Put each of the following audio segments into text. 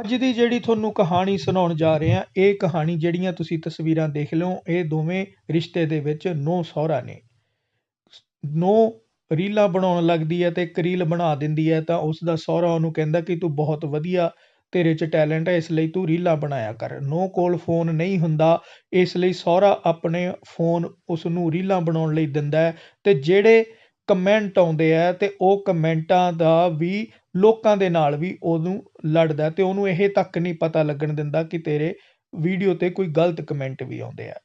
ਅੱਜ ਦੀ ਜਿਹੜੀ ਤੁਹਾਨੂੰ ਕਹਾਣੀ ਸੁਣਾਉਣ ਜਾ ਰਹੇ ਹਾਂ, ਇਹ ਕਹਾਣੀ ਜਿਹੜੀਆਂ ਤੁਸੀਂ ਤਸਵੀਰਾਂ ਦੇਖ ਲਓ, ਇਹ ਦੋਵੇਂ ਰਿਸ਼ਤੇ ਦੇ ਵਿੱਚ ਨੋ ਸਹੁਰਾ ਨੇ। ਨੌ ਰੀਲਾਂ ਬਣਾਉਣ ਲੱਗਦੀ ਹੈ ਤੇ ਇੱਕ ਰੀਲ ਬਣਾ ਦਿੰਦੀ ਹੈ, ਤਾਂ ਉਸ ਦਾ ਸਹੁਰਾ ਉਹਨੂੰ ਕਹਿੰਦਾ ਕਿ ਤੂੰ ਬਹੁਤ ਵਧੀਆ ਤੇਰੇ 'ਚ ਟੈਲੈਂਟ ਹੈ, ਇਸ ਲਈ ਤੂੰ ਰੀਲਾਂ ਬਣਾਇਆ ਕਰ। ਨੌ ਕੋਲ ਫੋਨ ਨਹੀਂ ਹੁੰਦਾ, ਇਸ ਲਈ ਸਹੁਰਾ ਆਪਣੇ ਫੋਨ ਉਸ ਨੂੰ ਰੀਲਾਂ ਬਣਾਉਣ ਲਈ ਦਿੰਦਾ ਹੈ ਤੇ ਜਿਹੜੇ ਕਮੈਂਟ ਆਉਂਦੇ ਹੈ ਅਤੇ ਉਹ ਕਮੈਂਟਾਂ ਦਾ ਵੀ ਲੋਕਾਂ ਦੇ ਨਾਲ ਵੀ ਉਹਨੂੰ ਲੜਦਾ ਅਤੇ ਉਹਨੂੰ ਇਹ ਤੱਕ ਨਹੀਂ ਪਤਾ ਲੱਗਣ ਦਿੰਦਾ ਕਿ ਤੇਰੇ ਵੀਡੀਓ ਤੇ ਕੋਈ ਗਲਤ ਕਮੈਂਟ ਵੀ ਆਉਂਦੇ ਹੈ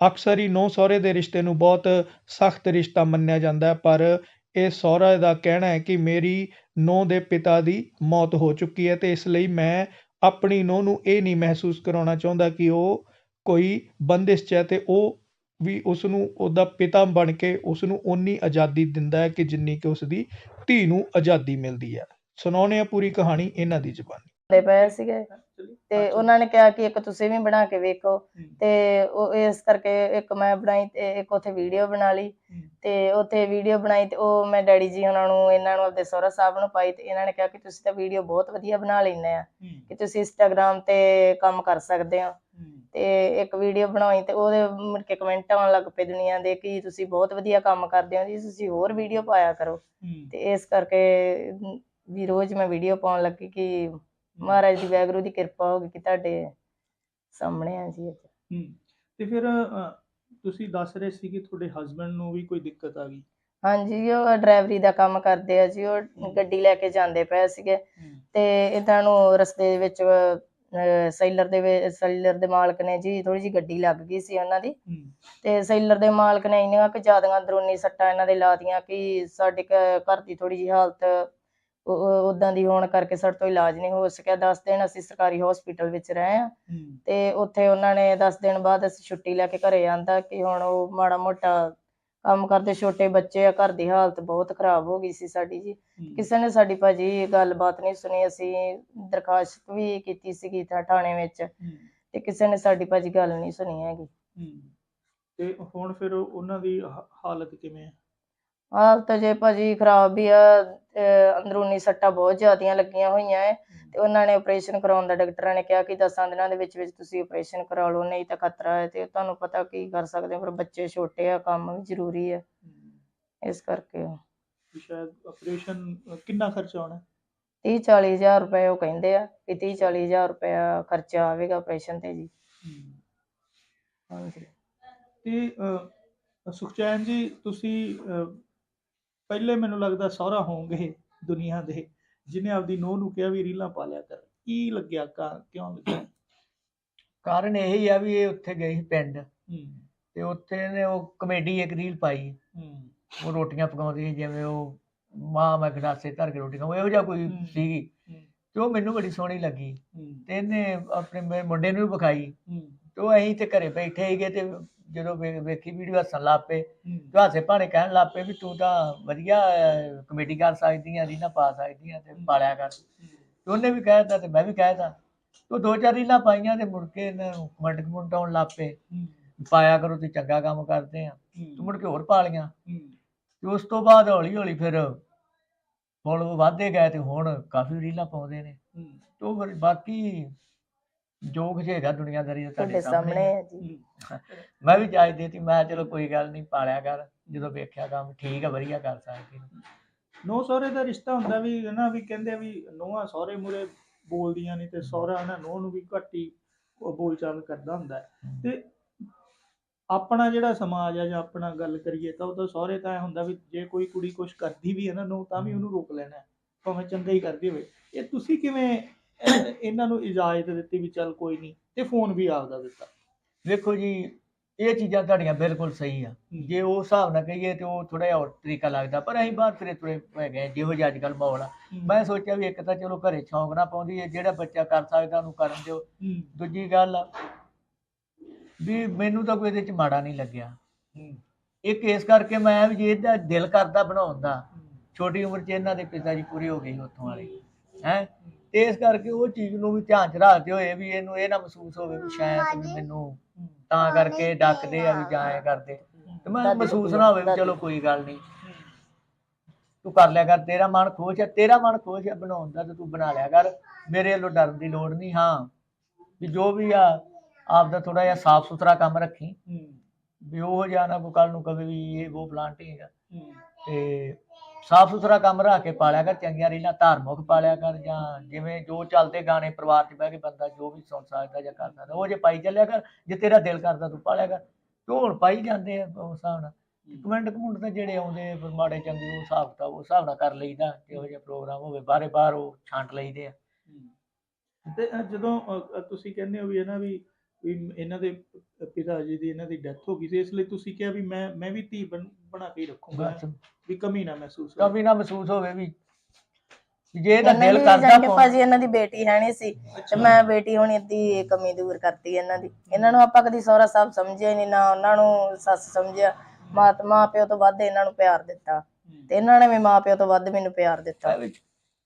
ਅਕਸਰ ਹੀ ਨੌ ਸਹੁਰੇ ਦੇ ਰਿਸ਼ਤੇ ਨੂੰ ਬਹੁਤ ਸਖਤ ਰਿਸ਼ਤਾ ਮੰਨਿਆ ਜਾਂਦਾ, ਪਰ ਇਹ ਸਹੁਰਾ ਦਾ ਕਹਿਣਾ ਹੈ ਕਿ ਮੇਰੀ ਨੂੰਹ ਦੇ ਪਿਤਾ ਦੀ ਮੌਤ ਹੋ ਚੁੱਕੀ ਹੈ ਅਤੇ ਇਸ ਲਈ ਮੈਂ ਆਪਣੀ ਨੂੰਹ ਨੂੰ ਇਹ ਨਹੀਂ ਮਹਿਸੂਸ ਕਰਾਉਣਾ ਚਾਹੁੰਦਾ ਕਿ ਉਹ ਕੋਈ ਬੰਦਿਸ਼ 'ਚ ਹੈ ਅਤੇ ਉਹ ਵੀ ਉਸ ਨੂੰ ਉਹਦਾ ਪਿਤਾ ਬਣ ਕੇ ਉਸ ਨੂੰ ਓਨੀ ਆਜ਼ਾਦੀ ਦਿੰਦਾ ਹੈ ਕਿ ਜਿੰਨੀ ਕਿ ਉਸ ਦੀ ਧੀ ਨੂੰ ਆਜ਼ਾਦੀ ਮਿਲਦੀ ਹੈ। ਸੁਣਾਉਣੇ ਆ ਪੂਰੀ ਕਹਾਣੀ ਇਹਨਾਂ ਦੀ ਜ਼ੁਬਾਨੀ। ਦੇ ਪਏ ਸੀਗੇ ਤੇ ਉਹਨਾਂ ਨੇ ਕਿਹਾ ਕਿ ਇੱਕ ਤੁਸੀਂ ਵੀ ਬਣਾ ਕੇ ਵੇਖੋ। ਤੇ ਉਹ ਇਸ ਕਰਕੇ ਇੱਕ ਮੈਂ ਬਣਾਈ ਤੇ ਇੱਕ ਉੱਥੇ ਵੀਡੀਓ ਬਣਾ ਲਈ। ਤੇ ਉੱਥੇ ਵੀਡੀਓ ਬਣਾਈ ਤੇ ਉਹ ਮੈਂ ਡੈਡੀ ਜੀ ਉਹਨਾਂ ਨੂੰ ਇਹਨਾਂ ਨੂੰ ਆਪਦੇ ਸਹੁਰਾ ਸਾਹਿਬ ਨੂੰ ਪਾਈ ਤੇ ਇਹਨਾਂ ਨੇ ਕਿਹਾ ਕਿ ਤੁਸੀਂ ਤਾਂ ਵੀਡੀਓ ਬਹੁਤ ਵਧੀਆ ਬਣਾ ਲੈਂਦੇ ਆ। ਕਿ ਤੁਸੀਂ ਇੰਸਟਾਗ੍ਰam ਤੇ ਕੰਮ ਕਰ ਸਕਦੇ ਹੋ। ਤੇ ਇੱਕ ਵੀਡੀਓ ਬਣਾਈ ਤੇ ਉਹਦੇ ਮੁੜ ਕੇ ਕਮੈਂਟ ਆਉਣ ਲੱਗ ਪਏ ਦੁਨੀਆ ਦੇ ਕਿ ਤੁਸੀਂ ਬਹੁਤ ਵਧੀਆ ਕੰਮ ਕਰਦੇ ਹੋ ਜੀ ਤੁਸੀਂ ਹੋਰ ਵੀਡੀਓ ਪਾਇਆ ਕਰੋ। ਤੇ ਇਸ ਕਰਕੇ ਵੀ ਰੋਜ਼ ਮੈਂ ਵੀਡੀਓ ਪਾਉਣ ਲੱਗੀ ਕਿ ਮਹਾਰਾਜ ਦੀ ਵਾਹਿਗੁਰੂ ਦੀ ਕਿਰਪਾ ਹੋ ਗਈ ਕਿ ਤੁਹਾਡੇ ਸਾਹਮਣੇ ਆ ਜੀ ਅੱਜ ਤੇ ਫਿਰ ਤੁਸੀਂ ਦੱਸ ਰਹੇ ਸੀ ਕਿ ਤੁਹਾਡੇ ਹਸਬੰਡ ਨੂੰ ਵੀ ਕੋਈ ਦਿੱਕਤ ਆ ਗਈ? ਹਾਂਜੀ ਉਹ ਡਰਾਈਵਰੀ ਦਾ ਕੰਮ ਕਰਦੇ ਆ ਜੀ ਉਹ ਗੱਡੀ ਲੈ ਕੇ ਜਾਂਦੇ ਪਏ ਸੀਗੇ। ਤੇ ਇਹਨਾਂ ਨੂੰ ਰਸਤੇ ਦੇ ਵਿੱਚ ਸੈਲਰ ਦੇ ਸੈਲਰ ਦੇ ਮਾਲਕ ਨੇ ਜੀ ਥੋੜੀ ਜੀ ਗੱਡੀ ਲੱਗ ਗਈ ਸੀ ਉਹਨਾਂ ਦੀ। ਤੇ ਸੈਲਰ ਦੇ ਮਾਲਕ ਨੇ ਇੰਨੀਆਂ ਕਿ ਜ਼ਿਆਦੀਆਂ ਅੰਦਰੂਨੀ ਸੱਟਾਂ ਇਹਨਾਂ ਦੇ ਲਾਤੀਆਂ ਕਿ ਸਾਡੇ ਘਰ ਦੀ ਥੋੜੀ ਜੀ ਹਾਲਤ ਉਦਾਂ ਦੀ ਹੋਣ ਕਰਕੇ ਸਾਡੇ ਤੋਂ ਇਲਾਜ ਨਹੀਂ ਹੋ ਸਕਿਆ। 10 ਦਿਨ ਅਸੀਂ ਸਰਕਾਰੀ ਹਸਪੀਟਲ ਵਿੱਚ ਰਹੇ ਆ ਤੇ ਉੱਥੇ ਉਹਨਾਂ ਨੇ 10 ਦਿਨ ਬਾਅਦ ਅਸੀਂ ਛੁੱਟੀ ਲੈ ਕੇ ਘਰੇ ਆਂਦਾ ਕਿ ਹੁਣ ਉਹ ਮਾੜਾ ਮੋਟਾ ਕੰਮ ਕਰਦੇ ਛੋਟੇ ਬੱਚੇ ਆ ਘਰ ਦੀ ਹਾਲਤ ਬਹੁਤ ਖਰਾਬ ਹੋ ਗਈ ਸੀ ਸਾਡੀ ਜੀ। ਕਿਸੇ ਨੇ ਸਾਡੀ ਭਾਜੀ ਗੱਲਬਾਤ ਨਹੀਂ ਸੁਣੀ ਅਸੀਂ ਦਰਖਾਸਤ ਵੀ ਕੀਤੀ ਸੀਗੀ ਥਾ- ਥਾਣੇ ਵਿੱਚ ਤੇ ਕਿਸੇ ਨੇ ਸਾਡੀ ਭਾਜੀ ਗੱਲ ਨਹੀਂ ਸੁਣੀ ਹੈਗੀ। ਤੇ ਹੁਣ ਫਿਰ ਉਹਨਾਂ ਦੀ ਹ- ਹਾਲਤ ਕਿਵੇਂ ਹੈ ਹਾਲਤ ਜੇ ਭਾਜੀ ਖਰਾਬ ਵੀ ਆ ਤੇ ਅੰਦਰੂਨੀ ਸੱਟਾਂ ਬਹੁਤ ਜ਼ਿਆਦੀਆਂ ਲੱਗੀਆਂ ਹੋਈਆਂ ਐ। ਤੇ ਉਹਨਾਂ ਨੇ ਆਪਰੇਸ਼ਨ ਕਰਾਉਣ ਦਾ ਡਾਕਟਰਾਂ ਨੇ ਕਿਹਾ ਕਿ 10 ਦਿਨਾਂ ਦੇ ਵਿੱਚ ਵਿੱਚ ਤੁਸੀਂ ਆਪਰੇਸ਼ਨ ਕਰਾ ਲਓ ਨਹੀਂ ਤਾਂ ਖਤਰਾ ਹੈ ਤੇ ਤੁਹਾਨੂੰ ਪਤਾ ਕੀ ਕਰ ਸਕਦੇ ਹੋ ਪਰ ਬੱਚੇ ਛੋਟੇ ਆ ਕੰਮ ਵੀ ਜ਼ਰੂਰੀ ਹੈ। ਇਸ ਕਰਕੇ ਸ਼ਾਇਦ ਆਪਰੇਸ਼ਨ ਕਿੰਨਾ ਖਰਚਾ ਆਉਣਾ? 30 40 ਹਜ਼ਾਰ ਰੁਪਏ ਉਹ ਕਹਿੰਦੇ ਆ ਕਿ 30 40 ਹਜ਼ਾਰ ਰੁਪਏ ਖਰਚਾ ਆਵੇਗਾ ਆਪਰੇਸ਼ਨ ਤੇ ਜੀ। ਹਾਂਜੀ। ਤੇ ਸੁਖਚੈਨ ਜੀ ਤੁਸੀਂ ਪਹਿਲੇ ਮੈਨੂੰ ਲੱਗਦਾ ਸਹੁਰਾ ਹੋਵੋਗੇ ਦੁਨੀਆ ਦੇ। ਜਿਹਨੇ ਆਪਦੀ ਨੂੰਹ ਨੂੰ ਕਿਹਾ ਵੀ ਰੀਲਾਂ ਪਾ ਲਿਆ ਕਰ ਕੀ ਲੱਗਿਆ ਕਾ ਕਿਉਂ ਲੱਗਿਆ? ਕਾਰਨ ਇਹ ਹੀ ਆ ਵੀ ਇਹ ਉੱਥੇ ਗਈ ਸੀ ਪਿੰਡ ਹੂੰ। ਤੇ ਉੱਥੇ ਨੇ ਉਹ ਕਮੇਡੀ ਇੱਕ ਰੀਲ ਪਾਈ। ਹੂੰ। ਉਹ ਰੋਟੀਆਂ ਪਕਾਉਂਦੀ ਸੀ ਜਿਵੇਂ ਉਹ ਮਾਂ ਮੈਂ ਗਲਾਸੇ ਧਰ ਕੇ ਰੋਟੀ ਖਾਵਾਂ ਇਹੋ ਜਿਹਾ ਕੋਈ ਹੂੰ। ਸੀਗੀ। ਹੂੰ, ਤੇ ਉਹ ਮੈਨੂੰ ਬੜੀ ਸੋਹਣੀ ਲੱਗੀ। ਹੂੰ। ਤੇ ਇਹਨੇ ਆਪਣੇ ਮੇਰੇ ਮੁੰਡੇ ਨੂੰ ਵੀ ਵਿਖਾਈ। ਹੂੰ। ਤੇ ਉਹ ਅਸੀਂ ਤੇ ਘਰੇ ਬੈਠੇ ਸੀਗੇ ਤੇ ਜਦੋਂ ਵੇ- ਵੇਖੀ ਵੀਡੀਓ ਹੱਸਣ ਲੱਗ ਪਏ। ਤੇ ਹਾਸੇ ਭਾਣੇ ਕਹਿਣ ਲੱਗ ਪਏ ਵੀ ਤੂੰ ਤਾਂ ਵਧੀਆ ਕਮੇਡੀ ਕਰ ਸਕਦੀ ਆ ਰੀਲਾਂ ਪਾ ਸਕਦੀ ਆ ਤੇ ਪਾਲਿਆ ਕਰ। ਤੇ ਉਹਨੇ ਵੀ ਕਹਿਤਾ ਤੇ ਮੈਂ ਵੀ ਕਹਿਤਾ ਉਹ ਦੋ ਚਾਰ ਰੀਲਾਂ ਪਾਈਆਂ ਤੇ ਮੁੜ ਕੇ ਇਹਨਾਂ ਨੂੰ ਕਮੈਂਟ ਕਮੈਂਟ ਆਉਣ ਲੱਗ ਪਏ। ਪਾਇਆ ਕਰੋ ਤੇ ਚੰਗਾ ਕੰਮ ਕਰਦੇ ਆ। ਤੇ ਮੁੜ ਕੇ ਹੋਰ ਪਾ ਲਈਆਂ ਹੂੰ, ਤੇ ਉਸ ਤੋਂ ਬਾਅਦ ਹੌਲੀ ਹੌਲੀ ਫਿਰ ਫੋਲੋ ਵਧਦੇ ਗਏ ਤੇ ਹੁਣ ਕਾਫੀ ਰੀਲਾਂ ਪਾਉਂਦੇ ਨੇ। ਤੇ ਉਹ ਫਿਰ ਬਾਕੀ ਜੋ ਹੈਗਾ ਦੁਨੀਆਦਾਰੀ ਦਾ ਤੁਹਾਡੇ ਸਾਹਮਣੇ ਹੈ ਜੀ। ਹੂੰ। ਮੈਂ ਵੀ ਜਾਇਜ਼ ਦੇਤੀ ਮੈਂ ਚਲੋ ਕੋਈ ਗੱਲ ਨਹੀਂ ਪਾਲਿਆ ਕਰ ਜਦੋਂ ਵੇਖਿਆ ਕੰਮ ਠੀਕ ਆ ਵਧੀਆ ਕਰ ਸਕਦੀ ਨੌ ਸਹੁਰੇ ਦਾ ਰਿਸ਼ਤਾ ਹੁੰਦਾ ਵੀ ਨਾ ਵੀ ਕਹਿੰਦੇ ਵੀ ਨੋਹਾਂ ਸਹੁਰੇ ਮੂਰੇ ਬੋਲਦੀਆਂ ਨਹੀਂ ਤੇ ਸਹੁਰਾ ਨਾ ਨੋਹ ਨੂੰ ਵੀ ਘੱਟ ਹੀ ਬੋਲਚਾਲ ਕਰਦਾ ਹੁੰਦਾ ਹੈ। ਤੇ ਆਪਣਾ ਜਿਹੜਾ ਸਮਾਜ ਆ ਜਾਂ ਆਪਣਾ ਗੱਲ ਕਰੀਏ ਤਾਂ ਉਹ ਤਾਂ ਸਹੁਰੇ ਤਾਂ ਐ ਹੁੰਦਾ ਵੀ ਜੇ ਕੋਈ ਕੁੜੀ ਕੁਛ ਕਰਦੀ ਵੀ ਹੈ ਨਾ ਨੋ ਤਾਂ ਵੀ ਉਹਨੂੰ ਰੋਕ ਲੈਣਾ ਹੈ, ਭਾਵੇਂ ਚੰਗਾ ਹੀ ਕਰਦੀ ਹੋਵੇ। ਇਹ ਤੁਸੀਂ ਕਿਵੇਂ ਇਹਨਾਂ ਨੂੰ ਇਜਾਜ਼ਤ ਦਿੱਤੀ ਵੀ ਚੱਲ ਕੋਈ ਨਹੀਂ ਤੇ ਫੋਨ ਵੀ ਆਪਦਾ ਦਿੱਤਾ। ਵੇਖੋ ਜੀ ਇਹ ਚੀਜ਼ਾਂ ਤੁਹਾਡੀਆਂ ਬਿਲਕੁਲ ਸਹੀ ਆ। ਜੇ ਉਹ ਹਿਸਾਬ ਨਾਲ ਕਹੀਏ ਤੇ ਉਹ ਥੋੜਾ ਜਿਹਾ ਹੋਰ ਤਰੀਕਾ ਲੱਗਦਾ ਪਰ ਅਸੀਂ ਬਾਹਰ ਫਿਰੇ ਤੁਰੇ ਹੈਗੇ ਹਾਂ, ਜਿਹੋ ਜਿਹਾ ਅੱਜ ਕੱਲ੍ਹ ਮਾਹੌਲ ਆ। ਮੈਂ ਸੋਚਿਆ ਵੀ ਇੱਕ ਤਾਂ ਚਲੋ ਘਰੇ ਸ਼ੌਂਕ ਨਾ ਪਾਉਂਦੀ ਹੈ ਜਿਹੜਾ ਬੱਚਾ ਕਰ ਸਕਦਾ ਉਹਨੂੰ ਕਰਨ ਦਿਓ। ਦੂਜੀ ਗੱਲ ਵੀ ਮੈਨੂੰ ਤਾਂ ਕੋਈ ਇਹਦੇ ਚ ਮਾੜਾ ਨਹੀਂ ਲੱਗਿਆ। ਇੱਕ ਇਸ ਕਰਕੇ ਮੈਂ ਵੀ ਜੇ ਇਹਦਾ ਦਿਲ ਕਰਦਾ ਬਣਾਉਣ ਦਾ ਛੋਟੀ ਉਮਰ 'ਚ ਇਹਨਾਂ ਦੇ ਪਿਤਾ ਜੀ ਪੂਰੇ ਹੋ ਗਏ ਉੱਥੋਂ ਵਾਲੇ। ਹੈ। ਤੇ ਇਸ ਕਰਕੇ ਉਹ ਚੀਜ਼ ਨੂੰ ਵੀ ਧਿਆਨ 'ਚ ਰੱਖਦੇ ਹੋਏ ਵੀ ਇਹਨੂੰ ਇਹ ਨਾ ਮਹਿਸੂਸ ਹੋਵੇ ਵੀ ਸ਼ਾਇਦ ਵੀ ਮੈਨੂੰ ਤਾਂ ਕਰਕੇ ਡੱਕਦੇ ਆ ਵੀ ਜਾਂ ਐਂ ਕਰਦੇ। ਤੇ ਮੈਂ ਮਹਿਸੂਸ ਨਾ ਹੋਵੇ ਵੀ ਚਲੋ ਕੋਈ ਗੱਲ ਨਹੀਂ। ਤੂੰ ਕਰ ਲਿਆ ਕਰ ਤੇਰਾ ਮਨ ਖੁਸ਼ ਹੈ ਤੇਰਾ ਮਨ ਖੁਸ਼ ਹੈ ਬਣਾਉਣ ਦਾ ਤੇ ਤੂੰ ਬਣਾ ਲਿਆ ਕਰ। ਮੇਰੇ ਵੱਲੋਂ ਡਰਨ ਦੀ ਲੋੜ ਨਹੀਂ ਹਾਂ। ਵੀ ਜੋ ਵੀ ਆ ਆਪ ਦਾ ਥੋੜਾ ਜਿਹਾ ਸਾਫ਼ ਸੁਥਰਾ ਕੰਮ ਰੱਖੀ। ਵੀ ਉਹ ਜਾਣਾ ਕੋ ਕੱਲ ਨੂੰ ਕਵੇ ਵੀ ਇਹ ਉਹ ਪਲਾਂਟਿੰਗ ਤੇ ਸਾਫ਼ ਸੁਥਰਾ ਕੰਮ ਰੱਖ ਕੇ ਪਾਲਿਆ ਕਰ ਚੰਗੀਆਂ ਰੀਲਾਂ ਧਾਰਮਿਕ ਪਾਲਿਆ ਕਰ ਜਾਂ ਜਿਵੇਂ ਜੋ ਚੱਲਦੇ ਗਾਣੇ ਪਰਿਵਾਰ 'ਚ ਬਹਿ ਕੇ ਬੰਦਾ ਜੋ ਵੀ ਸੁਣ ਸਕਦਾ ਜਾਂ ਕਰ ਸਕਦਾ ਉਹ ਜੇ ਪਾਈ ਚੱਲਿਆ ਕਰ ਜੇ ਤੇਰਾ ਦਿਲ ਕਰਦਾ ਤੂੰ ਪਾਲਿਆ ਕਰ। ਤੇ ਉਹ ਹੁਣ ਪਾਈ ਜਾਂਦੇ ਆ ਉਸ ਹਿਸਾਬ ਨਾਲ। ਕਮੈਂਟ ਕਮੁੰਟ ਤਾਂ ਜਿਹੜੇ ਆਉਂਦੇ ਆ ਫਿਰ ਮਾੜੇ ਚੰਗੇ ਉਹ ਹਿਸਾਬ ਕਿਤਾਬ ਉਸ ਹਿਸਾਬ ਨਾਲ ਕਰ ਲਈਦਾ ਜਿਹੋ ਜਿਹਾ ਪ੍ਰੋਗਰਾਮ ਹੋਵੇ ਬਾਰੇ ਬਾਹਰ ਉਹ ਛਾਂਟ ਲਈਦੇ ਆ। ਤੇ ਜਦੋਂ ਅ, ਅ, ਤੁਸੀਂ ਕਹਿੰਦੇ ਹੋ ਵੀ ਇਹਨਾਂ ਵੀ ਵੀ ਇਹਨਾਂ ਦੇ ਪਿਤਾ ਜੀ ਦੀ ਇਹਨਾਂ ਦੀ ਡੈਥ ਹੋ ਗਈ ਸੀ ਇਸ ਲਈ ਤੁਸੀਂ ਕਿਹਾ ਵੀ ਮੈਂ ਮੈਂ ਵੀ ਧੀ ਬਣ- ਬਣਾ ਕੇ ਹੀ ਰੱਖੂੰਗਾ ਬਸ। ਵੀ ਕਮੀ ਨਾ ਮਹਿਸੂਸ ਹੋਵੇ। ਕभी ਨਾ ਮਹਿਸੂਸ ਹੋਵੇ ਵੀ ਵੀ ਜੇ ਇਹਦਾ ਇਹਨਾਂ ਦਿਲ ਕਰਦਾ ਕਿ ਭਾਜੀ ਇਹਨਾਂ ਦੀ ਬੇਟੀ ਹੈ ਨਹੀਂ ਸੀ ਤੇ ਮੈਂ ਬੇਟੀ ਹੋਣੀ ਦੀ ਕਮੀ ਦੂਰ ਕਰਤੀ ਇਹਨਾਂ ਦੀ। ਇਹਨਾਂ ਨੂੰ ਆਪਾਂ ਕਦੀ ਸਹੁਰਾ ਸਾਹਿਬ ਸਮਝਿਆ ਹੀ ਨਹੀਂ ਨਾ ਉਹਨਾਂ ਨੂੰ ਸੱਸ ਸਮਝਿਆ। ਮਾਤ ਮਾਂ ਪਿਓ ਤੋਂ ਵੱਧ ਇਹਨਾਂ ਨੂੰ ਪਿਆਰ ਦਿੱਤਾ। ਤੇ ਇਹਨਾਂ ਨੇ ਵੀ ਮਾਂ ਪਿਓ ਤੋਂ ਵੱਧ ਮੈਨੂੰ ਪਿਆਰ ਦਿੱਤਾ।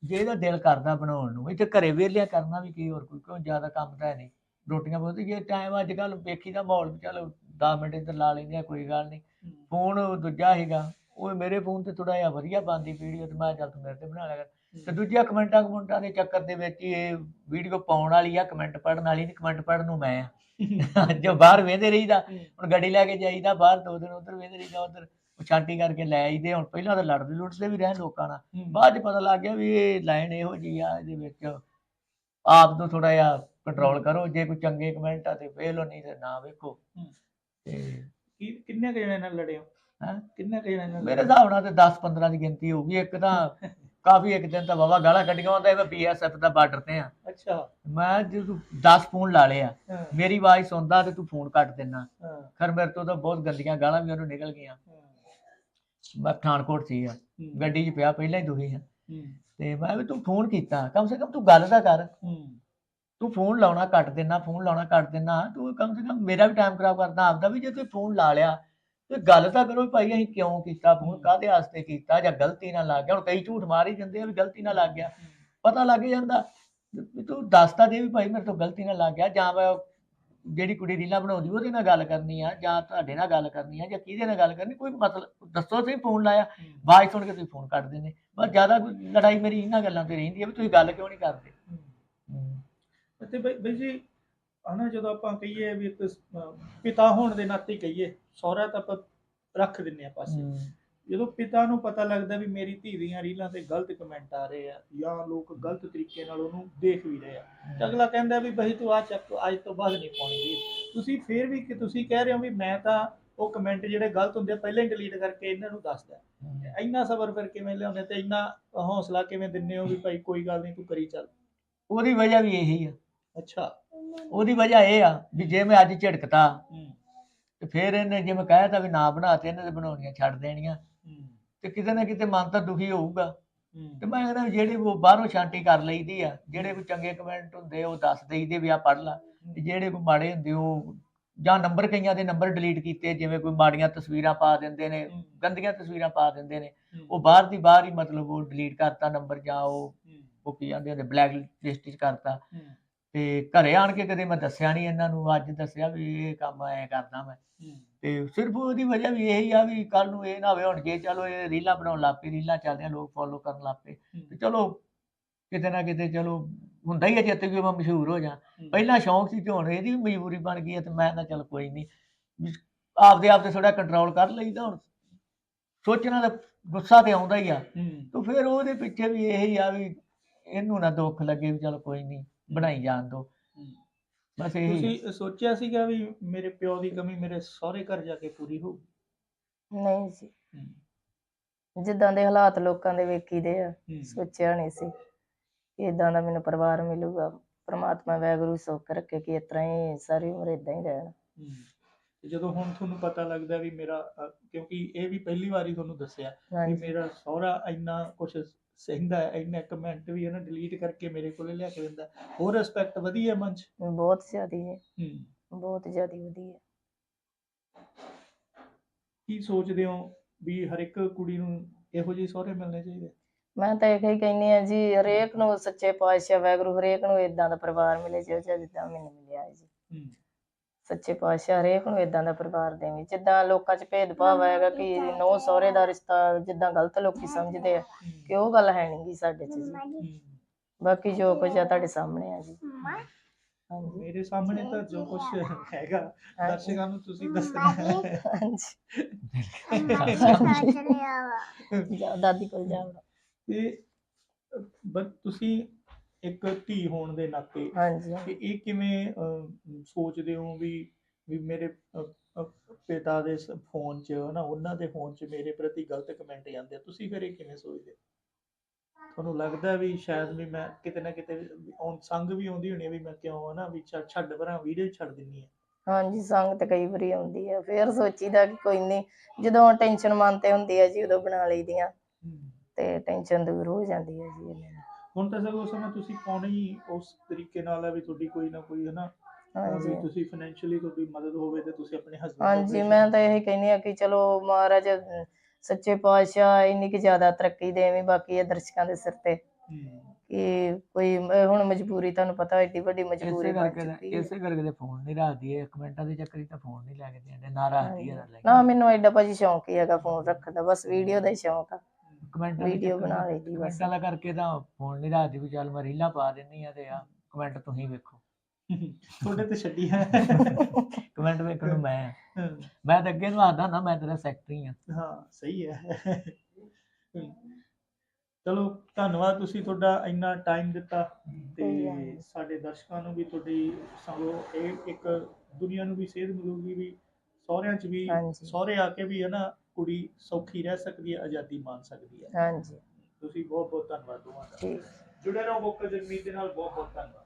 ਜੇ ਇਹਦਾ ਦਿਲ ਕਰਦਾ ਬਣਾਉਣ ਨੂੰ ਇੱਥੇ ਘਰੇ ਵਿਹਲਿਆ ਕਰਨਾ ਵੀ ਕੀ ਹੋਰ ਕੋਈ ਕਿਉਂ ਜ਼ਿਆਦਾ ਕੰਮ ਤਾਂ ਹੈ ਨਹੀਂ। ਰੋਟੀਆਂ ਬਹੁਤ ਜੇ ਟਾਈਮ ਅੱਜ ਕੱਲ ਵੇਖੀ ਦਾ ਮਾਹੌਲ ਚਲੋ 10 ਮਿੰਟ ਇੱਧਰ ਲਾ ਲੈਂਦੇ ਆ ਕੋਈ ਗੱਲ ਨਹੀਂ। ਫੋਨ ਦੂਜਾ ਹੈਗਾ ਉਹ ਮੇਰੇ ਫੋਨ ਤੇ ਥੋੜਾ ਜਿਹਾ ਵਧੀਆ ਬਣਦੀ ਵੀਡੀਓ ਤੇ ਮੈਂ ਚੱਲ ਤੂੰ ਮੇਰੇ ਤੇ ਬਣਾ ਲਿਆ ਕਰ। ਤੇ ਦੂਜੀਆਂ ਕਮੈਂਟਾਂ ਕਮੈਂਟਾਂ ਦੇ ਚੱਕਰ ਦੇ ਵਿੱਚ ਇਹ ਵੀਡੀਓ ਪਾਉਣ ਵਾਲੀ ਆ ਕਮੈਂਟ ਪੜਨ ਵਾਲੀ ਨਹੀਂ ਕਮੈਂਟ ਪੜਨ ਨੂੰ ਮੈਂ ਆ। ਜੋ ਬਾਹਰ ਵੇਂਦੇ ਰਹੀਦਾ ਹੁਣ ਗੱਡੀ ਲੈ ਕੇ ਜਾਈਦਾ ਬਾਹਰ ਦੋ ਦਿਨ ਉਧਰ ਵੇਂਦੇ ਰਹੀਦਾ ਉਧਰ ਛਾਂਟੀ ਕਰਕੇ ਲੈ ਆਈਦੇ ਹੁਣ ਪਹਿਲਾਂ ਤਾਂ ਲੜਦੇ ਲੁੱਟਦੇ ਵੀ ਰਹੇ ਲੋਕਾਂ ਨਾਲ। ਬਾਅਦ ਚ ਪਤਾ ਲੱਗ ਗਿਆ ਵੀ ਇਹ ਲਾਈਨ ਇਹੋ ਜੀ ਆ ਇਹਦੇ ਵਿੱਚ ਆਪ ਨੂੰ ਥੋੜਾ ਜਿਹਾ ਕੰਟਰੋਲ ਕਰੋ ਜੇ ਕੋਈ ਚੰਗੇ ਕਮੈਂਟ ਆ ਤੇ ਵੇਖ ਲਓ ਨਹੀਂ ਤੇ ਨਾ ਵੇਖੋ। ਹਮ। ਤੇ ਕੀ ਕਿੰਨੇ ਕੁ ਜਣੇ ਨਾਲ ਲੜੇ ਹੋ? ਹੈਂ? ਕਿੰਨੇ ਕੁ ਜਣੇ ਨਾਲ ਮੇਰੇ ਹਿਸਾਬ ਨਾਲ ਤੇ 10 15 ਦੀ ਗਿਣਤੀ ਹੋਊਗੀ। ਇੱਕ ਤਾਂ ਕਾਫੀ ਇੱਕ ਦਿਨ ਤਾਂ ਵਾਵਾ ਗਾਲਾਂ ਕੱਢੀਆਂ ਹੁੰਦਾ ਮੈਂ ਬੀਐਸਐਫ ਦਾ ਬਾਰਡਰ ਤੇ ਆ। ਅੱਛਾ। ਮੈਂ ਜਦੋਂ 10 ਫੋਨ ਲਾ ਲਿਆ ਹਾਂ। ਮੇਰੀ ਆਵਾਜ਼ ਸੁਣਦਾ ਤੇ ਤੂੰ ਫੋਨ ਕੱਟ ਦਿੰਨਾ ਹਾਂ। ਖਰ ਮੇਰੇ ਤੋਂ ਤਾਂ ਬਹੁਤ ਗੰਦੀਆਂ ਗਾਲਾਂ ਵੀ ਉਹਨੂੰ ਨਿਕਲ ਗਈਆਂ। ਹਾਂ। ਮੈਂ ਪਠਾਨਕੋਟ ਸੀ ਆ। ਗੱਡੀ 'ਚ ਪਿਆ ਪਹਿਲਾਂ ਹੀ ਦੁਖੀ ਆ। ਤੇ ਮੈਂ ਵੀ ਤੂੰ ਫੋਨ ਕੀਤਾ ਕਮ ਸੇ ਕਮ ਤੂੰ ਗੱਲ ਤਾਂ ਕਰ। ਤੂੰ ਫੋਨ ਲਾਉਣਾ ਕੱਟ ਦੇਣਾ ਫੋਨ ਲਾਉਣਾ ਕੱਟ ਦੇਣਾ ਤੂੰ ਕਮ ਸੇ ਕਮ ਮੇਰਾ ਵੀ ਟਾਈਮ ਖਰਾਬ ਕਰਦਾ ਆਪਦਾ ਵੀ ਜੇ ਤੂੰ ਫੋਨ ਲਾ ਲਿਆ ਤੇ ਗੱਲ ਤਾਂ ਕਰੋ ਭਾਈ ਅਸੀਂ ਕਿਉਂ ਕੀਤਾ ਫੋਨ ਕਾਹਦੇ ਵਾਸਤੇ ਕੀਤਾ ਜਾਂ ਗਲਤੀ ਨਾਲ ਲੱਗ ਗਿਆ। ਹੁਣ ਕਈ ਝੂਠ ਮਾਰ ਹੀ ਦਿੰਦੇ ਆ ਵੀ ਗਲਤੀ ਨਾਲ ਲੱਗ ਗਿਆ। ਪਤਾ ਲੱਗ ਜਾਂਦਾ। ਤੂੰ ਦੱਸ ਤਾਂ ਦੇ ਵੀ ਭਾਈ ਮੇਰੇ ਤੋਂ ਗਲਤੀ ਨਾਲ ਲੱਗ ਗਿਆ ਜਾਂ ਮੈਂ ਜਿਹੜੀ ਕੁੜੀ ਰੀਲਾਂ ਬਣਾਉਂਦੀ ਉਹਦੇ ਨਾਲ ਗੱਲ ਕਰਨੀ ਆ ਜਾਂ ਤੁਹਾਡੇ ਨਾਲ ਗੱਲ ਕਰਨੀ ਆ ਜਾਂ ਕਿਹਦੇ ਨਾਲ ਗੱਲ ਕਰਨੀ ਕੋਈ ਮਤਲਬ ਦੱਸੋ ਤੁਸੀਂ ਫੋਨ ਲਾਇਆ। ਆਵਾਜ਼ ਸੁਣ ਕੇ ਤੁਸੀਂ ਫੋਨ ਕੱਟ ਦਿੰਦੇ ਬਸ ਜ਼ਿਆਦਾ ਕੋਈ ਲੜਾਈ ਮੇਰੀ ਇਹਨਾਂ ਗੱਲਾਂ ਤੇ ਰਹਿੰਦੀ ਆ ਵੀ ਤੁਸੀਂ ਗੱਲ ਕਿਉਂ ਨਹੀਂ ਕਰਦੇ ਹਮ। ਹਮ। ਤੇ ਬਈ ਬਈ ਜੀ ਹਨਾ ਜਦੋਂ ਆਪਾਂ ਕਹੀਏ ਵੀ ਇੱਕ ਪਿਤਾ ਹੋਣ ਦੇ ਨਾਤੇ ਕਹੀਏ ਸਹੁਰਾ ਤਾਂ ਆਪਾਂ ਰੱਖ ਦਿੰਨੇ ਆ ਪਾਸੇ। ਜਦੋਂ ਪਿਤਾ ਨੂੰ ਪਤਾ ਲੱਗਦਾ ਵੀ ਮੇਰੀ ਧੀ ਦੀਆਂ ਰੀਲਾਂ ਤੇ ਗਲਤ ਕਮੈਂਟ ਆ ਰਹੇ ਆ ਜਾਂ ਲੋਕ ਗਲਤ ਤਰੀਕੇ ਨਾਲ ਉਹਨੂੰ ਦੇਖ ਵੀ ਰਹੇ ਆ ਤਾਂ ਅਗਲਾ ਕਹਿੰਦਾ ਵੀ ਬਈ ਤੂੰ ਆ ਚੱਕ ਅੱਜ ਤੋਂ ਬਾਅਦ ਨਹੀਂ ਪਾਉਣੀ ਤੁਸੀਂ ਫੇਰ ਵੀ ਕਿ ਤੁਸੀਂ ਕਹਿ ਰਹੇ ਹੋ ਵੀ ਮੈਂ ਤਾਂ ਉਹ ਕਮੈਂਟ ਜਿਹੜੇ ਗਲਤ ਹੁੰਦੇ ਆ ਪਹਿਲਾਂ ਹੀ ਡਿਲੀਟ ਕਰਕੇ ਇਹਨਾਂ ਨੂੰ ਦੱਸਦਾ। ਇੰਨਾ ਸਬਰ ਫਿਰ ਕਿਵੇਂ ਲਿਆਉਂਦੇ ਤੇ ਇੰਨਾ ਹੌਸਲਾ ਕਿਵੇਂ ਦਿੰਦੇ ਹੋ ਵੀ ਭਾਈ ਕੋਈ ਗੱਲ ਨਹੀਂ ਤੂੰ ਕਰੀ ਚੱਲ। ਉਹਦੀ ਵਜ੍ਹਾ ਵੀ ਇਹੀ ਆ। ਅੱਛਾ। ਉਹਦੀ ਵਜ੍ਹਾ ਇਹ ਆ ਵੀ ਜੇ ਮੈਂ ਅੱਜ ਝਿੜਕਤਾ ਤੇ ਫਿਰ ਇਹਨੇ ਜੇ ਮੈਂ ਕਹਿਤਾ ਵੀ ਨਾ ਬਣਾ ਤੇ ਇਹਨੇ ਤੇ ਬਣਾਉਣੀਆਂ ਛੱਡ ਦੇਣੀਆਂ। ਤੇ ਕਿਤੇ ਨਾ ਕਿਤੇ ਮਨ ਤਾਂ ਦੁਖੀ ਹੋਊਗਾ ਤੇ ਮੈਂ ਕਹਿੰਦਾ ਜਿਹੜੀ ਉਹ ਬਾਹਰੋਂ ਸ਼ਾਂਤੀ ਕਰ ਲਈਦੀ ਆ ਜਿਹੜੇ ਕੋਈ ਚੰਗੇ ਕਮੈਂਟ ਹੁੰਦੇ ਉਹ ਦੱਸ ਦੇਈਦੇ ਵੀ ਆ ਪੜ ਲਾ ਤੇ ਜਿਹੜੇ ਕੋਈ ਮਾੜੇ ਹੁੰਦੇ ਉਹ ਜਾਂ ਨੰਬਰ ਕਈਆਂ ਦੇ ਨੰਬਰ ਡਿਲੀਟ ਕੀਤੇ ਜਿਵੇਂ ਕੋਈ ਮਾੜੀਆਂ ਤਸਵੀਰਾਂ ਪਾ ਦਿੰਦੇ ਨੇ। ਗੰਦੀਆਂ ਤਸਵੀਰਾਂ ਪਾ ਦਿੰਦੇ ਨੇ। ਉਹ ਬਾਹਰ ਦੀ ਬਾਹਰ ਹੀ ਮਤਲਬ ਉਹ ਡਿਲੀਟ ਕਰਤਾ ਨੰਬਰ ਜਾਂ ਉਹ। ਉਹ ਕੀ ਜਾਂਦੇ ਨੇ ਬਲੈਕ ਲਿਸਟ 'ਚ ਕਰਤਾ। ਤੇ ਘਰੇ ਆਣ ਕੇ ਕਦੇ ਮੈਂ ਦੱਸਿਆ ਨਹੀਂ ਇਹਨਾਂ ਨੂੰ ਅੱਜ ਦੱਸਿਆ ਵੀ ਇਹ ਕੰਮ ਐ ਕਰਦਾ ਮੈਂ। ਤੇ ਸਿਰਫ ਉਹਦੀ ਵਜ੍ਹਾ ਵੀ ਇਹੀ ਆ ਵੀ ਕੱਲ ਨੂੰ ਇਹ ਨਾ ਹੋਵੇ ਹੁਣ ਜੇ ਚਲੋ ਇਹ ਰੀਲਾਂ ਬਣਾਉਣ ਲੱਗ ਪਏ ਰੀਲਾਂ ਚੱਲਦੀਆਂ ਲੋਕ ਫੋਲੋ ਕਰਨ ਲੱਗ ਪਏ ਤੇ ਚਲੋ ਕਿਤੇ ਨਾ ਕਿਤੇ ਚਲੋ ਹੁੰਦਾ ਹੀ ਹੈ ਜਿੱਤ ਵੀ ਮੈਂ ਮਸ਼ਹੂਰ ਹੋ ਜਾ। ਪਹਿਲਾਂ ਸ਼ੌਂਕ ਸੀ ਤੇ ਹੁਣ ਇਹਦੀ ਮਜਬੂਰੀ ਬਣ ਗਈ ਹੈ ਤੇ ਮੈਂ ਤਾਂ ਚਲ ਕੋਈ ਨਹੀਂ ਆਪਦੇ ਆਪ ਤੇ ਥੋੜਾ ਕੰਟਰੋਲ ਕਰ ਲਈਦਾ ਹੁਣ ਸੋਚਣਾ ਤਾਂ ਗੁੱਸਾ ਤੇ ਆਉਂਦਾ ਹੀ ਆ। ਤੇ ਫਿਰ ਉਹਦੇ ਪਿੱਛੇ ਵੀ ਇਹੀ ਆ ਵੀ ਇਹਨੂੰ ਨਾ ਦੁੱਖ ਲੱਗੇ ਵੀ ਚਲ ਕੋਈ ਨਹੀਂ ਬਣਾਈ ਜਾਣ ਦੋ। ਬਸ ਇਹੀ ਤੁਸੀਂ ਸੋਚਿਆ ਸੀਗਾ ਵੀ ਮੇਰੇ ਪਿਓ ਦੀ ਕਮੀ ਮੇਰੇ ਸਹੁਰੇ ਘਰ ਜਾ ਕੇ ਪੂਰੀ ਹੋਊ ਨਹੀਂ ਜੀ। ਜਿੱਦਾਂ ਦੇ ਹਾਲਾਤ ਲੋਕਾਂ ਦੇ ਵੇਖੀਦੇ ਆ ਹੂੰ। ਸੋਚਿਆ ਨਹੀਂ ਸੀ ਕਿ ਇਦਾਂ ਦਾ ਮੈਨੂੰ ਪਰਿਵਾਰ ਮਿਲੂਗਾ। ਪ੍ਰਮਾਤਮਾ ਵਾਹਿਗੁਰੂ ਸੁੱਖ ਰੱਖੇ ਕਿ ਇਸ ਤਰ੍ਹਾਂ ਹੀ ਸਾਰੀ ਉਮਰ ਇਦਾਂ ਹੀ ਰਹਿਣ। ਤੇ ਜਦੋਂ ਹੁਣ ਤੁਹਾਨੂੰ ਪਤਾ ਲੱਗਦਾ ਵੀ ਮੇਰਾ ਅ, ਕਿਉਂਕਿ ਇਹ ਵੀ ਪਹਿਲੀ ਵਾਰੀ ਤੁਹਾਨੂੰ ਦੱਸਿਆ ਵੀ ਹਾਂਜੀ। ਮੇਰਾ ਸਹੁਰਾ ਇੰਨਾ ਕੁਝ ਸਹਿੰਦਾ ਹੈ ਇੰਨਾ ਕਮੈਂਟ ਵੀ ਇਹਨੇ ਡਿਲੀਟ ਕਰਕੇ ਮੇਰੇ ਕੋਲੇ ਲਿਆ ਕੇ ਦਿੰਦਾ ਹੋਰ ਰਿਸਪੈਕਟ ਵਧੀ ਹੈ ਮਨ ਚ? ਬਹੁਤ ਜ਼ਿਆਦੀ ਹੈ। ਹੂੰ। ਬਹੁਤ ਜ਼ਿਆਦੀ ਵਧੀਆ ਕੀ ਸੋਚਦੇ ਹੋ ਵੀ ਹਰ ਇੱਕ ਕੁੜੀ ਨੂੰ ਇਹੋ ਜਿਹੇ ਸਹੁਰੇ ਮਿਲਣੇ ਚਾਹੀਦੇ? ਮੈਂ ਤਾਂ ਇਹ ਹੀ ਕਹਿੰਦੀ ਆ ਜੀ ਹਰੇਕ ਨੂੰ ਸੱਚੇ ਪਾਤਸ਼ਾਹ ਵਾਹਿਗੁਰੂ ਹਰੇਕ ਨੂੰ ਇਦਾਂ ਦਾ ਪਰਿਵਾਰ ਮਿਲੇ ਜਿਹੋ ਜਿਹਾ ਜਿੱਦਾਂ ਮੈਨੂੰ ਮਿਲਿਆ ਹੈ ਜੀ। ਹੂੰ। ਸੱਚੇ ਪਾਤਸ਼ਾਹ ਹਰੇਕ ਨੂੰ ਇਦਾਂ ਦਾ ਪਰਿਵਾਰ ਦੇਵੇ। ਜਿੱਦਾਂ ਲੋਕਾਂ 'ਚ ਭੇਦਭਾਵ ਹੈਗਾ ਕਿ ਨੌ ਸਹੁਰੇ ਦਾ ਰਿਸ਼ਤਾ ਜਿੱਦਾਂ ਗਲਤ ਲੋਕੀ ਸਮਝਦੇ ਆ ਕਿ ਉਹ ਗੱਲ ਹੈ ਨਹੀਂ ਗੀ ਸਾਡੇ 'ਚ ਜੀ। ਬਾਕੀ ਜੋ ਕੁਝ ਆ ਤੁਹਾਡੇ ਸਾਹਮਣੇ ਆ ਜੀ। ਹਾਂਜੀ। ਮੇਰੇ ਸਾਹਮਣੇ ਤਾਂ ਜੋ ਕੁਝ ਹੈਗਾ ਦਰਸ਼ਕਾਂ ਨੂੰ ਤੁਸੀਂ ਦੱਸਣਾ ਹੈ। ਹਾਂਜੀ। ਜਾ ਦਾਦੀ ਕੋਲ ਜਾਓ ਤੇ ਬਸ ਤੁਸੀਂ ਇੱਕ ਧੀ ਹੋਣ ਦੇ ਨਾਤੇ ਹਾਂਜੀ ਕਿ ਇਹ ਕਿਵੇਂ ਅਹ, ਸੋਚਦੇ ਹੋ ਵੀ ਵੀ ਮੇਰੇ ਅਹ, ਅਹ, ਪਿਤਾ ਦੇ ਫੋਨ 'ਚ ਹਨਾ ਉਹਨਾਂ ਦੇ ਫੋਨ 'ਚ ਮੇਰੇ ਪ੍ਰਤੀ ਗਲਤ ਕਮੈਂਟ ਜਾਂਦੇ ਆ। ਤੁਸੀਂ ਫਿਰ ਇਹ ਕਿਵੇਂ ਸੋਚਦੇ? ਤੁਹਾਨੂੰ ਲੱਗਦਾ ਵੀ ਸ਼ਾਇਦ ਵੀ ਮੈਂ ਕਿਤੇ ਨਾ ਕਿਤੇ ਔਂ ਸੰਗ ਵੀ ਆਉਂਦੀ ਹੋਣੀ ਆ ਵੀ ਮੈਂ ਕਿਉਂ ਹਨਾ ਵੀ ਛੱਡ ਛੱਡ ਪਰਾਂ ਵੀਡੀਓ ਛੱਡ ਦਿੰਨੀ ਆ। ਹਾਂਜੀ ਸੰਗ ਤੇ ਕਈ ਵਾਰੀ ਆਉਂਦੀ ਆ। ਫਿਰ ਸੋਚੀਦਾ ਕਿ ਕੋਈ ਨਹੀਂ ਜਦੋਂ ਟੈਨਸ਼ਨ ਮਨ ਤੇ ਹੁੰਦੀ ਆ ਜੀ ਉਦੋਂ ਬਣਾ ਲਈਦੀਆਂ। ਤੇ ਟੈਨਸ਼ਨ ਦੂਰ ਹੋ ਜਾਂਦੀ ਹੈ ਜੀ ਇਹਦੇ ਨਾਲ। ਹੁਣ ਤਾਂ ਸਗੋਂ ਸਮਾਂ ਤੁਸੀਂ ਪਾਉਣਾ ਹੀ ਉਸ ਤਰੀਕੇ ਨਾਲ ਹੈ ਵੀ ਤੁਹਾਡੀ ਕੋਈ ਨਾ ਕੋਈ ਹਨਾ ਅਹ, ਹਾਂਜੀ। ਵੀ ਤੁਸੀਂ ਫਾਈਨੈਂਸ਼ੀਅਲੀ ਤੁਹਾਡੀ ਮਦਦ ਹੋਵੇ ਤੇ ਤੁਸੀਂ ਆਪਣੇ ਹਸਬੰਦ ਹਾਂਜੀ ਮੈਂ ਤਾਂ ਇਹ ਕਹਿੰਦੀ ਆ ਕਿ ਚਲੋ ਮਹਾਰਾਜ ਸੱਚੇ ਪਾਤਸ਼ਾਹ ਇੰਨੀ ਕਿ ਜ਼ਿਆਦਾ ਤਰੱਕੀ ਦੇਵੇ ਬਾਕੀ ਇਹ ਦਰਸ਼ਕਾਂ ਦੇ ਸਿਰ ਤੇ। ਕਿ ਕੋਈ ਹੁਣ ਮਜਬੂਰੀ ਤੁਹਾਨੂੰ ਪਤਾ ਏਡੀ ਵੱਡੀ ਮਜਬੂਰੀ ਬਣ ਚੁੱਕੀ ਹੈ। ਇਸੇ ਕਰਕੇ ਤੇ ਫੋਨ ਨਹੀਂ ਰੱਖਦੀ ਇਹ ਕਮੈਂਟਾਂ ਦੇ ਚੱਕਰ ਤਾਂ ਫੋਨ ਨਹੀਂ ਲੈ ਕੇ ਦੇਂਦੇ ਨਾ ਰੱਖਦੀ ਹੈ ਨਾ ਲੈ ਨਾ ਮੈਨੂੰ ਐਡਾ ਭਾਜੀ ਸ਼ੌਂਕ ਹੀ ਹੈਗਾ ਫੋਨ ਰੱਖਣ ਦਾ ਬਸ ਵੀਡੀਓ ਦਾ ਹੀ ਸ਼ੌਂਕ ਆ। ਕਮੈਂਟਾਂ ਵੀਡੀਓ ਬਣਾ ਲਈਦੀ ਬਸ। ਕਮੈਂਟਾਂ ਦਾ ਕਰਕੇ ਤਾਂ ਫੋਨ ਨਹੀਂ ਰੱਖਦੀ ਵੀ ਚੱਲ ਮੈਂ ਰੀਲਾਂ ਪਾ ਦਿੰਨੀ ਆ ਤੇ ਆ ਕਮੈਂਟ ਤੁਸੀਂ ਵੇਖੋ। ਤੁਹਾਡੇ ਤੇ ਛੱਡੀ ਹੈ। ਕਮੈਂਟ ਵੇਖਣ ਨੂੰ ਮੈਂ। ਮੈਂ ਤਾਂ ਅੱਗੇ ਨੂੰ ਆਦਾ ਨਾ ਮੈਂ ਤੇਰਾ ਸੈਕਟਰੀ ਆ। ਹਾਂ ਸਹੀ ਹੈ। ਚਲੋ ਧੰਨਵਾਦ ਤੁਸੀਂ ਤੁਹਾਡਾ ਇੰਨਾ ਟਾਈਮ ਦਿੱਤਾ ਤੇ। ਸਾਡੇ ਦਰਸ਼ਕਾਂ ਨੂੰ ਵੀ ਤੁਹਾਡੀ ਸਗੋਂ ਇਹ ਇੱਕ ਦੁਨੀਆ ਨੂੰ ਵੀ ਸੇਧ ਮਿਲੂਗੀ ਵੀ ਸਹੁਰਿਆਂ 'ਚ ਵੀ। ਸਹੁਰੇ ਆ ਕੇ ਵੀ ਹੈ ਨਾ ਕੁੜੀ ਸੌਖੀ ਰਹਿ ਸਕਦੀ ਹੈ ਆਜ਼ਾਦੀ ਮਾਣ ਸਕਦੀ ਹੈ। ਹਾਂਜੀ। ਤੁਸੀਂ ਬਹੁਤ ਬਹੁਤ ਧੰਨਵਾਦ ਦੋਵਾਂ ਦਾ। ਠੀਕ। ਜੁੜੇ ਰਹੋ ਬੋਕਰ ਜਗਮੀਤ ਦੇ ਨਾਲ ਬਹੁਤ ਬਹੁਤ ਧੰਨਵਾਦ।